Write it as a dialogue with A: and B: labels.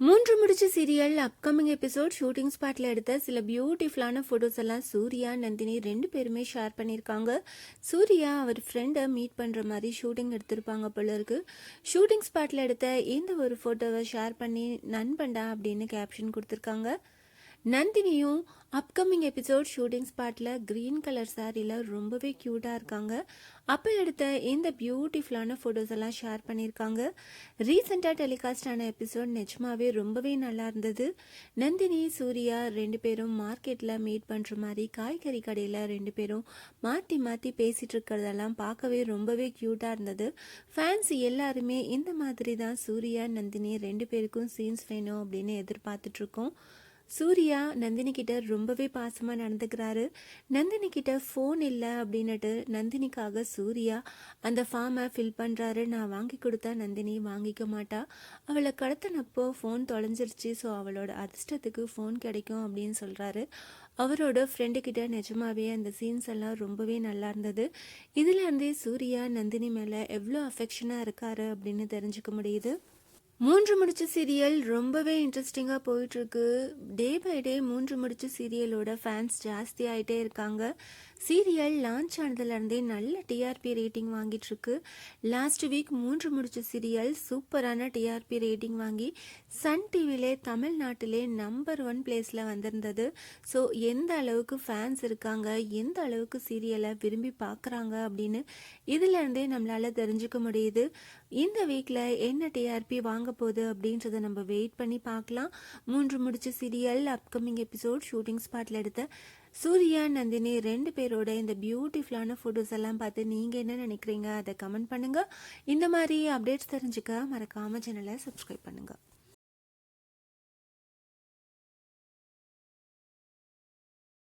A: மூன்று முடிச்சு serial upcoming episode shooting ஸ்பாட்ல எடுத்த சில பியூட்டிஃபுல்லான ஃபோட்டோஸ் எல்லாம் சூர்யா நந்தினி ரெண்டு பேருமே ஷேர் பண்ணியிருக்காங்க. சூர்யா அவர் ஃப்ரெண்டை மீட் பண்ணுற மாதிரி ஷூட்டிங் எடுத்திருப்பாங்க போல இருக்கு. ஷூட்டிங் ஸ்பாட்ல எடுத்த இந்த ஒரு ஃபோட்டோவை ஷேர் பண்ணி நண்பண்டா அப்படின்னு கேப்ஷன் கொடுத்துருக்காங்க. நந்தினியும் அப்கமிங் எபிசோட் ஷூட்டிங் ஸ்பாட்டில் க்ரீன் கலர் சாரியில் ரொம்பவே க்யூட்டாக இருக்காங்க. அப்போ எடுத்த இந்த பியூட்டிஃபுல்லான ஃபோட்டோஸ் எல்லாம் ஷேர் பண்ணியிருக்காங்க. ரீசெண்டாக டெலிகாஸ்ட் ஆன எபிசோட் நிஜமாவே ரொம்பவே நல்லா இருந்தது. நந்தினி சூர்யா ரெண்டு பேரும் மார்க்கெட்டில் மீட் பண்ணுற மாதிரி காய்கறி கடையில் ரெண்டு பேரும் மாற்றி மாற்றி பேசிகிட்டு இருக்கிறதெல்லாம் பார்க்கவே ரொம்பவே க்யூட்டாக இருந்தது. ஃபேன்ஸ் எல்லாருமே இந்த மாதிரி தான் சூர்யா நந்தினி ரெண்டு பேருக்கும் சீன்ஸ் வேணும் அப்படின்னு எதிர்பார்த்துட்ருக்கோம் சூர்யா நந்தினி கிட்ட ரொம்பவே பாசமாக நடந்துக்கிறாரு. நந்தினி கிட்ட ஃபோன் இல்லை அப்படின்னுட்டு நந்தினிக்காக சூர்யா அந்த ஃபார்மை ஃபில் பண்ணுறாரு நான் வாங்கி கொடுத்தா நந்தினி வாங்கிக்க மாட்டா. அவளை கடத்தினப்போ ஃபோன் தொலைஞ்சிருச்சு. ஸோ அவளோட அதிர்ஷ்டத்துக்கு ஃபோன் கிடைக்கும் அப்படின்னு சொல்கிறாரு அவரோட ஃப்ரெண்டு கிட்ட நிஜமாவே அந்த சீன்ஸ் எல்லாம் ரொம்பவே நல்லா இருந்தது. இதுலேருந்தே சூர்யா நந்தினி மேலே எவ்வளோ அஃபெக்ஷனாக இருக்காரு அப்படின்னு தெரிஞ்சுக்க முடியுது. மூன்று முடிச்ச சீரியல் ரொம்பவே இன்ட்ரெஸ்டிங்காக போயிட்டுருக்கு டே பை டே மூன்று முடிச்ச சீரியலோட ஃபேன்ஸ் ஜாஸ்தி ஆகிட்டே இருக்காங்க. சீரியல் லான்ச் ஆனதுலேருந்தே நல்ல டிஆர்பி ரேட்டிங் வாங்கிட்டுருக்கு லாஸ்ட் வீக் மூன்று முடிச்ச சீரியல் சூப்பரான டிஆர்பி ரேட்டிங் வாங்கி சன் டிவிலே தமிழ்நாட்டிலே நம்பர் ஒன் பிளேஸில் வந்திருந்தது. ஸோ எந்த அளவுக்கு ஃபேன்ஸ் இருக்காங்க எந்த அளவுக்கு சீரியலை விரும்பி பார்க்குறாங்க அப்படின்னு இதுலேருந்தே நம்மளால் தெரிஞ்சுக்க முடியுது. இந்த வீக்கில் என்ன டிஆர்பி வாங்க போகுது அப்படின்றத நம்ம வெயிட் பண்ணி பார்க்கலாம் மூன்று முடிச்ச சீரியல் அப்கமிங் எபிசோட் ஷூட்டிங் ஸ்பாட்டில் எடுத்த சூர்யா நந்தினி ரெண்டு பேரோட இந்த பியூட்டிஃபுல்லான ஃபோட்டோஸ் எல்லாம் பார்த்து நீங்கள் என்ன நினைக்கிறீங்க அதை கமெண்ட் பண்ணுங்கள் இந்த மாதிரி அப்டேட்ஸ் தெரிஞ்சுக்க மறக்காமல் சேனலை சப்ஸ்கிரைப் பண்ணுங்கள்